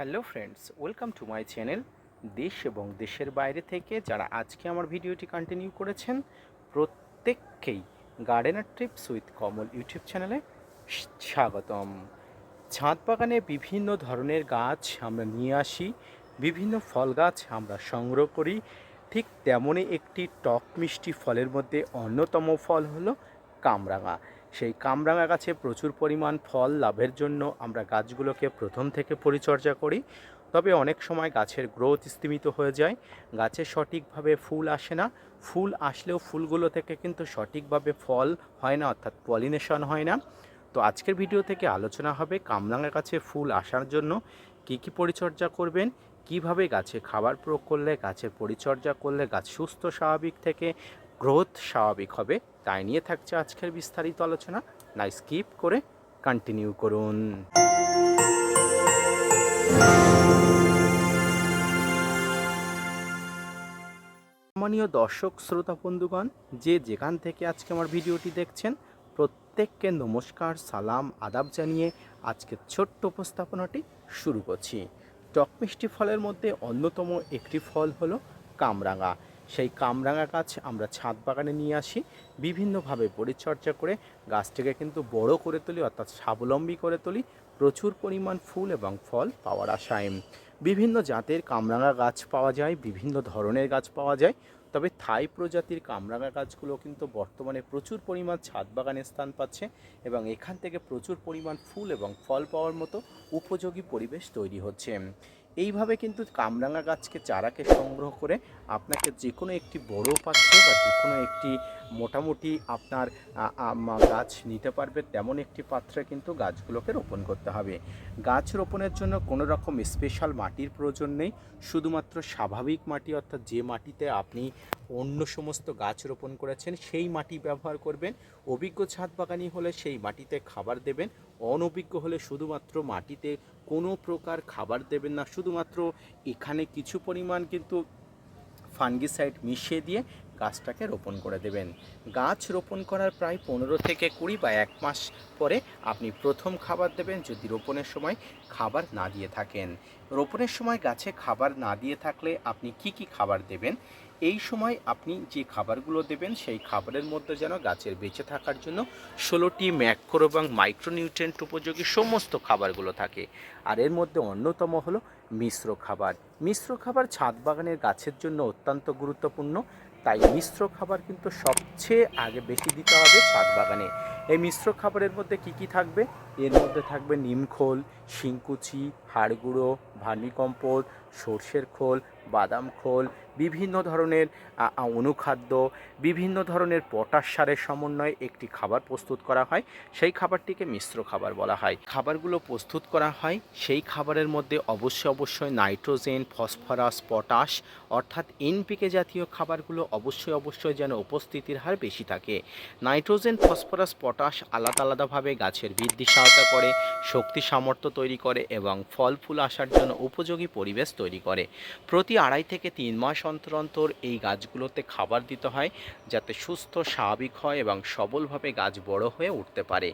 Hello friends, welcome to my channel দেশ এবং দেশের বাইরে থেকে যারা আজকে আমার ভিডিওটি কন্টিনিউ করেছেন, প্রত্যেককেই gardener trips with Kamal YouTube চ্যানেলে স্বাগতম। ছাদ বাগানে বিভিন্ন ধরনের গাছ আমরা নিয়ে আসি, বিভিন্ন ফল গাছ আমরা সংগ্রহ করি, ঠিক তেমনই একটি টক মিষ্টি ফলের মধ্যে অন্যতম ফল হলো কামরাঙা। সেই কামরাঙা গাছে প্রচুর পরিমাণ ফল লাভের জন্য আমরা গাছগুলোকে প্রথম থেকে পরিচর্যা করি। তবে অনেক সময় গাছের গ্রোথ স্তীমিত হয়ে যায়। গাছে সঠিকভাবে ফুল আসে না। ফুল আসলেও ফুলগুলো থেকে কিন্তু সঠিকভাবে ফল হয় না, অর্থাৎ পলিনেশন হয় না। তো আজকের ভিডিও থেকে আলোচনা হবে কামরাঙা গাছে ফুল আসার জন্য কি কি পরিচর্যা করবেন, কীভাবে গাছে খাবার প্রয়োগ করলে, গাছের পরিচর্যা করলে গাছ সুস্থ, স্বাভাবিক থেকে গ্রোথ স্বাভাবিক হবে, তাই নিয়ে থাকছে আজকের বিস্তারিত আলোচনা। না স্কিপ করে কন্টিনিউ করুন। সম্মানীয় দর্শক, শ্রোতা, বন্ধুগণ, যে যেখান থেকে আজকে আমার ভিডিওটি দেখছেন, প্রত্যেককে নমস্কার, সালাম, আদাব জানিয়ে আজকের ছোট্ট উপস্থাপনাটি শুরু করছি। টক মিষ্টি ফলের মধ্যে অন্যতম একটি ফল হলো কামরাঙা। সেই কামরাঙা গাছ আমরা ছাদ বাগানে নিয়ে আসি, বিভিন্নভাবে পরিচর্যা করে গাছটিকে কিন্তু বড় করে তুলি, অর্থাৎ স্বাবলম্বী করে তুলি, প্রচুর পরিমাণ ফুল এবং ফল পাওয়ার আশায়। বিভিন্ন জাতের কামরাঙা গাছ পাওয়া যায়, বিভিন্ন ধরনের গাছ পাওয়া যায়, তবে থাই প্রজাতির কামরাঙা গাছগুলো কিন্তু বর্তমানে প্রচুর পরিমাণ ছাদ বাগানে স্থান পাচ্ছে এবং এখান থেকে প্রচুর পরিমাণ ফুল এবং ফল পাওয়ার মতো উপযোগী পরিবেশ তৈরি হচ্ছে। এইভাবে কিন্তু কামরাঙা গাছকে চারাকে সংগ্রহ করে আপনাকে যে কোনো একটি বড় পাত্রে বা যে কোনো একটি মোটামুটি আপনার গাছ নিতে পারবে, তেমন একটি পাত্রে কিন্তু গাছগুলোকে রোপণ করতে হবে। গাছ রোপণের জন্য কোনো রকম স্পেশাল মাটির প্রয়োজন নেই। শুধুমাত্র স্বাভাবিক মাটি অর্থাৎ যে মাটিতে আপনি অন্য সমস্ত গাছ রোপণ করেছেন, সেই মাটি ব্যবহার করবেন। অভিজ্ঞ ছাদ বাগানি হলে সেই মাটিতে খাবার দেবেন। অনভিজ্ঞ হলে শুধুমাত্র মাটিতে কোনো প্রকার খাবার দেবেন না, শুধুমাত্র এখানে কিছু পরিমাণ কিন্তু ফাঙ্গিসাইড মিশিয়ে দিয়ে গাছটাকে রোপণ করে দেবেন। গাছ রোপণ করার প্রায় পনেরো থেকে কুড়ি বা এক মাস পরে আপনি প্রথম খাবার দেবেন যদি রোপণের সময় খাবার না দিয়ে থাকেন। রোপণের সময় গাছে খাবার না দিয়ে থাকলে আপনি কি কি খাবার দেবেন? এই সময় আপনি যে খাবারগুলো দেবেন, সেই খাবারের মধ্যে যেন গাছের বেঁচে থাকার জন্য ষোলোটি ম্যাক্রো এবং মাইক্রোনিউট্রেন্ট উপযোগী সমস্ত খাবারগুলো থাকে। আর এর মধ্যে অন্যতম হলো মিশ্র খাবার। মিশ্র খাবার ছাদ বাগানের গাছের জন্য অত্যন্ত গুরুত্বপূর্ণ। তাই মিশ্র খাবার কিন্তু সবচেয়ে আগে বেশি দিতে হবে ছাদ বাগানে। এই মিশ্র খাবারের মধ্যে কি কি থাকবে? এর মধ্যে থাকবে নিমখোল, শিংকুচি হাড় গুঁড়ো ভার্মিকম্পোজ সর্ষের খোল বাদাম, খোল, বিভিন্ন ধরনের অনুখাদ্য, বিভিন্ন ধরনের পটাশ সারের সমন্বয়ে একটি খাবার প্রস্তুত করা হয়। সেই খাবারটিকে মিশ্র খাবার বলা হয়। খাবারগুলো প্রস্তুত করা হয়। সেই খাবারের মধ্যে অবশ্যই অবশ্যই নাইট্রোজেন, ফসফরাস, পটাশ অর্থাৎ এনপিকে জাতীয় খাবারগুলো অবশ্যই অবশ্যই যেন উপস্থিতির হার বেশি থাকে। নাইট্রোজেন, ফসফরাস, পটাশ আলাদা আলাদাভাবে গাছের বৃদ্ধি সহায়তা করে, শক্তি সামর্থ্য তৈরি করে এবং ফল ফুল আসার জন্য উপযোগী পরিবেশ তৈরি করে। প্রতি আড়াই থেকে তিন মাস অন্তর অন্তর এই গাছগুলোতে খাবার দিতে হয় যাতে সুস্থ, স্বাভাবিক হয় এবং সবলভাবে গাছ বড় হয়ে উঠতে পারে।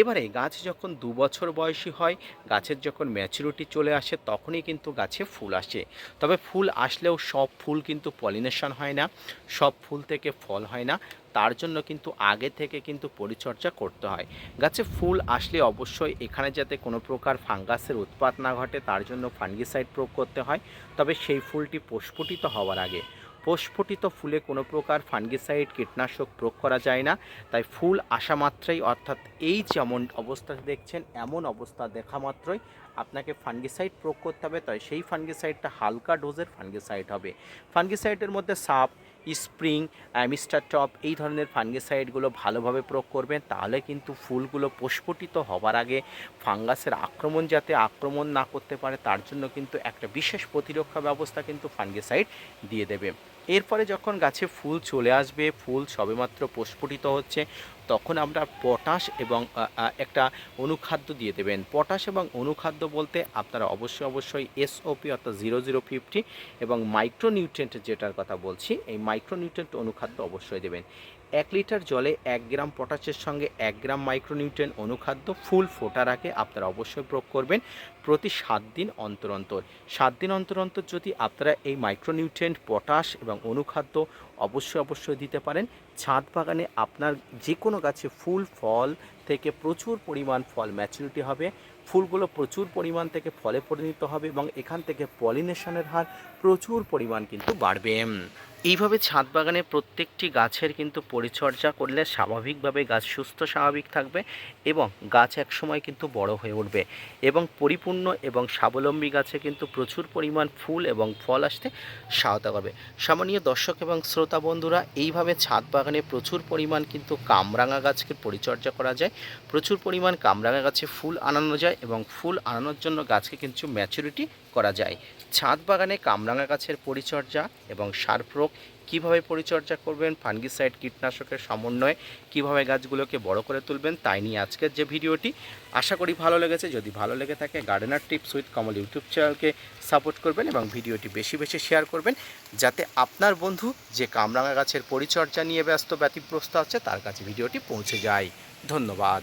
এবারে গাছ যখন দু বছর বয়সী হয়, গাছের যখন ম্যাচুরিটি চলে আসে তখনই কিন্তু গাছে ফুল আসে। তবে ফুল আসলেও সব ফুল কিন্তু পলিনেশন হয় না, সব ফুল থেকে ফল হয় না। তার জন্য কিন্তু আগে থেকে কিন্তু পরিচর্যা করতে হয়। গাছে ফুল আসলে অবশ্যই এখানে যাতে কোনো প্রকার ফাঙ্গাসের উৎপাত না ঘটে, তার জন্য ফাঙ্গিসাইড প্রয়োগ করতে হয়। তবে সেই ফুলটি প্রস্ফুটিত হওয়ার আগে। প্রস্ফুটিত ফুলে কোনো প্রকার ফাঙ্গিসাইড, কীটনাশক প্রয়োগ করা যায় না। তাই ফুল আসা মাত্রই, অর্থাৎ এই যেমন অবস্থা দেখছেন, এমন অবস্থা দেখা মাত্রই আপনাকে ফাঙ্গিসাইড প্রয়োগ করতে হবে। তাই সেই ফাঙ্গিসাইডটা হালকা ডোজের ফাঙ্গিসাইড হবে। ফাঙ্গিসাইডের মধ্যে সাপ স্প্রিং মিস্টার টপ, এই ধরনের ফাঙ্গিসাইডগুলো ভালোভাবে প্রয়োগ করবেন। তাহলে কিন্তু ফুলগুলো প্রস্ফুটিত হবার আগে ফাঙ্গাসের আক্রমণ যাতে আক্রমণ না করতে পারে, তার জন্য কিন্তু একটা বিশেষ প্রতিরক্ষা ব্যবস্থা কিন্তু ফাঙ্গিসাইড দিয়ে দেবে। এরপরে যখন গাছে ফুল চলে আসবে, ফুল সবেমাত্র প্রস্ফুটিত হচ্ছে, তখন আমরা পটাশ এবং একটা অনুখাদ্য দিয়ে দেবেন। পটাশ এবং অনুখাদ্য বলতে আপনারা অবশ্যই অবশ্যই এসওপি অর্থাৎ জিরো জিরো ফিফটি এবং মাইক্রোনিউট্রেন্ট যেটার কথা বলছি, এই মাইক্রোনিউট্রেন্ট অনুখাদ্য অবশ্যই দেবেন। এক লিটার জলে এক গ্রাম পটাশের সঙ্গে এক গ্রাম মাইক্রোনিউট্রেন অনুখাদ্য ফুল ফোটার আগে আপনারা অবশ্যই প্রয়োগ করবেন প্রতি সাত দিন অন্তর অন্তর। সাত দিন অন্তর অন্তর যদি আপনারা এই মাইক্রোনিউট্রেন্ট পটাশ এবং অনুখাদ্য অবশ্যই অবশ্যই দিতে পারেন। ছাদ বাগানে আপনার যে কোনো গাছে ফুল, ফল থেকে প্রচুর পরিমাণ ফল ম্যাচুরিটি হবে। ফুলগুলো প্রচুর পরিমাণ থেকে ফলে পরিণত হবে এবং এখান থেকে পলিনেশনের হার প্রচুর পরিমাণ কিন্তু বাড়বে। এইভাবে ছাদ বাগানে প্রত্যেকটি গাছের কিন্তু পরিচর্যা করলে স্বাভাবিকভাবে গাছ সুস্থ, স্বাভাবিক থাকবে এবং গাছ একসময় কিন্তু বড় হয়ে উঠবে এবং পরিপূর্ণ এবং স্বাবলম্বী গাছে কিন্তু প্রচুর পরিমাণ ফুল এবং ফল আসতে সহায়তা করবে। সামান্য দর্শক এবং শ্রোতা বন্ধুরা, এইভাবে ছাদ বাগানে প্রচুর পরিমাণ কিন্তু কামরাঙা গাছকে পরিচর্যা করা যায়, প্রচুর পরিমাণ কামরাঙা গাছে ফুল আনানো যায় এবং ফুল আনানোর জন্য গাছকে কিন্তু ম্যাচুরিটি করা যায়। ছাদ বাগানে কামরাঙা গাছের পরিচর্যা এবং সার প্রয়োগ কীভাবে পরিচর্যা করবেন, ফাঙ্গিসাইড কীটনাশকের সমন্বয়ে কীভাবে গাছগুলোকে বড় করে তুলবেন, তাই নিয়ে আজকের যে ভিডিওটি। আশা করি ভালো লেগেছে। যদি ভালো লেগে থাকে gardener tips with Kamal YouTube চ্যানেলকে সাপোর্ট করবেন এবং ভিডিওটি বেশি বেশি শেয়ার করবেন, যাতে আপনার বন্ধু যে কামরাঙা গাছের পরিচর্যা নিয়ে ব্যস্ত ব্যতিগ্রস্ত আছে, তার কাছে ভিডিওটি পৌঁছে যায়। ধন্যবাদ।